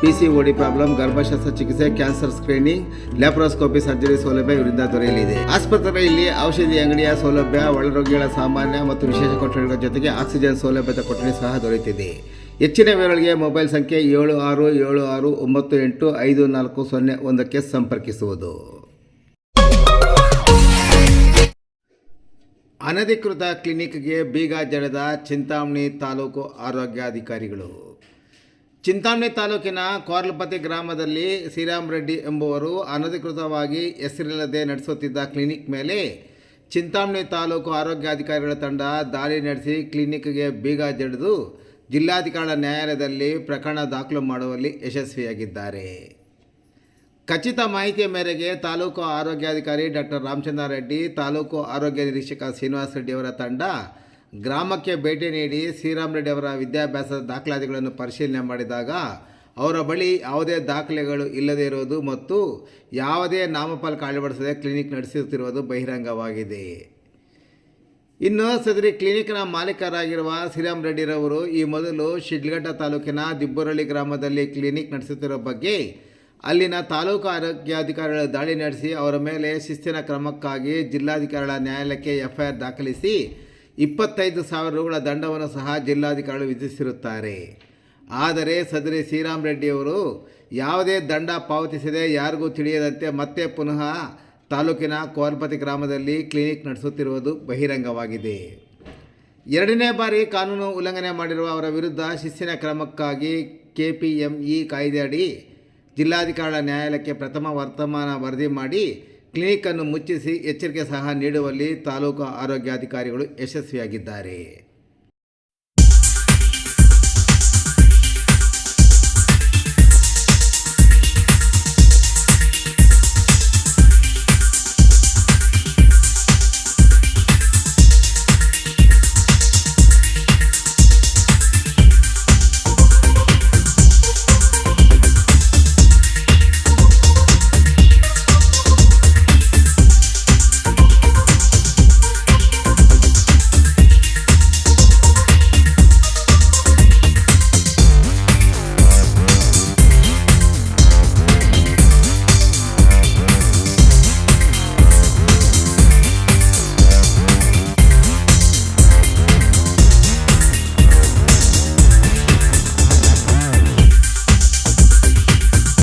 P C OD problem ಗರ್ಭಶಾಸ್ತ್ರ ಚಿಕಿತ್ಸೆ cancer screening laparoscopy surgery ಸೌಲಭ್ಯ ಇವರಿಂದ ದೊರೆಯಲಿದೆ. ಆಸ್ಪತ್ರೆಯಲ್ಲಿ ಔಷಧಿ ಅಂಗಡಿಯ ಸೌಲಭ್ಯ, ಒಳರೋಗಿಗಳ ಸಾಮಾನ್ಯ ಮತ್ತು ವಿಶೇಷ ಕೊಠಡಿಗಳ ಜೊತೆಗೆ ಆಕ್ಸಿಜನ್ ಸೌಲಭ್ಯದ ಕೊಠಡಿ ಸಹ ದೊರೆಯುತ್ತಿದೆ. ಹೆಚ್ಚಿನ ವಿವರಗಳಿಗೆ ಮೊಬೈಲ್ ಸಂಖ್ಯೆ ಏಳು ಆರು ಏಳು ಆರು ಒಂಬತ್ತು ಎಂಟು ಐದು ನಾಲ್ಕು ಸೊನ್ನೆ ಒಂದಕ್ಕೆ ಸಂಪರ್ಕಿಸುವುದು. ಅನಧಿಕೃತ ಕ್ಲಿನಿಕ್ಗೆ ಬೀಗ ಜಡದ ಚಿಂತಾಮಣಿ ತಾಲೂಕು ಆರೋಗ್ಯಾಧಿಕಾರಿಗಳು. ಚಿಂತಾಮಣಿ ತಾಲೂಕಿನ ಕೋರ್ಲಪತಿ ಗ್ರಾಮದಲ್ಲಿ ಶ್ರೀರಾಮ್ ರೆಡ್ಡಿ ಎಂಬುವರು ಅನಧಿಕೃತವಾಗಿ ಹೆಸರಿಲ್ಲದೆ ನಡೆಸುತ್ತಿದ್ದ ಕ್ಲಿನಿಕ್ ಮೇಲೆ ಚಿಂತಾಮಣಿ ತಾಲೂಕು ಆರೋಗ್ಯಾಧಿಕಾರಿಗಳ ತಂಡ ದಾಳಿ ನಡೆಸಿ ಕ್ಲಿನಿಕ್ಗೆ ಬೀಗ ಜಡಿದು ಜಿಲ್ಲಾಧಿಕಾರಿಗಳ ನ್ಯಾಯಾಲಯದಲ್ಲಿ ಪ್ರಕರಣ ದಾಖಲು ಮಾಡುವಲ್ಲಿ ಯಶಸ್ವಿಯಾಗಿದ್ದಾರೆ. ಖಚಿತ ಮಾಹಿತಿಯ ಮೇರೆಗೆ ತಾಲೂಕು ಆರೋಗ್ಯಾಧಿಕಾರಿ ಡಾಕ್ಟರ್ ರಾಮಚಂದ್ರ ರೆಡ್ಡಿ, ತಾಲೂಕು ಆರೋಗ್ಯ ನಿರೀಕ್ಷಕ ಶ್ರೀನಿವಾಸ ರೆಡ್ಡಿ ಅವರ ತಂಡ ಗ್ರಾಮಕ್ಕೆ ಭೇಟಿ ನೀಡಿ ಶ್ರೀರಾಮ್ ರೆಡ್ಡಿ ಅವರ ವಿದ್ಯಾಭ್ಯಾಸದ ದಾಖಲಾತಿಗಳನ್ನು ಪರಿಶೀಲನೆ ಮಾಡಿದಾಗ ಅವರ ಬಳಿ ಯಾವುದೇ ದಾಖಲೆಗಳು ಇಲ್ಲದೇ ಇರುವುದು ಮತ್ತು ಯಾವುದೇ ನಾಮಫಲಕ ಅಳವಡಿಸದೆ ಕ್ಲಿನಿಕ್ ನಡೆಸುತ್ತಿರುವುದು ಬಹಿರಂಗವಾಗಿದೆ. ಇನ್ನು ಸದರಿ ಕ್ಲಿನಿಕ್ನ ಮಾಲೀಕರಾಗಿರುವ ಶ್ರೀರಾಮ್ ರೆಡ್ಡಿರವರು ಈ ಮೊದಲು ಶಿಡ್ಲಘಟ್ಟ ತಾಲೂಕಿನ ದಿಬ್ಬರಳ್ಳಿ ಗ್ರಾಮದಲ್ಲಿ ಕ್ಲಿನಿಕ್ ನಡೆಸುತ್ತಿರುವ ಬಗ್ಗೆ ಅಲ್ಲಿನ ತಾಲೂಕು ಆರೋಗ್ಯಾಧಿಕಾರಿಗಳು ದಾಳಿ ನಡೆಸಿ ಅವರ ಮೇಲೆ ಶಿಸ್ತಿನ ಕ್ರಮಕ್ಕಾಗಿ ಜಿಲ್ಲಾಧಿಕಾರಿಗಳ ನ್ಯಾಯಾಲಯಕ್ಕೆ ಎಫ್ಐಆರ್ ದಾಖಲಿಸಿ ಇಪ್ಪತ್ತೈದು ಸಾವಿರ ರುಗಳ ದಂಡವನ್ನು ಸಹ ಜಿಲ್ಲಾಧಿಕಾರಿಗಳು ವಿಧಿಸಿರುತ್ತಾರೆ. ಆದರೆ ಸದರಿ ಶ್ರೀರಾಮ್ ರೆಡ್ಡಿಯವರು ಯಾವುದೇ ದಂಡ ಪಾವತಿಸದೆ ಯಾರಿಗೂ ತಿಳಿಯದಂತೆ ಮತ್ತೆ ಪುನಃ ತಾಲೂಕಿನ ಕೋರ್ಪತಿ ಗ್ರಾಮದಲ್ಲಿ ಕ್ಲಿನಿಕ್ ನಡೆಸುತ್ತಿರುವುದು ಬಹಿರಂಗವಾಗಿದೆ. ಎರಡನೇ ಬಾರಿ ಕಾನೂನು ಉಲ್ಲಂಘನೆ ಮಾಡಿರುವ ಅವರ ವಿರುದ್ಧ ಶಿಸ್ತಿನ ಕ್ರಮಕ್ಕಾಗಿ ಕೆ ಪಿ ಎಂ ಇ ಕಾಯ್ದೆಯಡಿ ಜಿಲ್ಲಾಧಿಕಾರಿಗಳ ನ್ಯಾಯಾಲಯಕ್ಕೆ ಪ್ರಥಮ ವರ್ತಮಾನ ವರದಿ ಮಾಡಿ ಕ್ಲಿನಿಕ್ಕನ್ನು ಮುಚ್ಚಿಸಿ ಎಚ್ಚರಿಕೆ ಸಹ ನೀಡುವಲ್ಲಿ ತಾಲೂಕು ಆರೋಗ್ಯಾಧಿಕಾರಿಗಳು ಯಶಸ್ವಿಯಾಗಿದ್ದಾರೆ.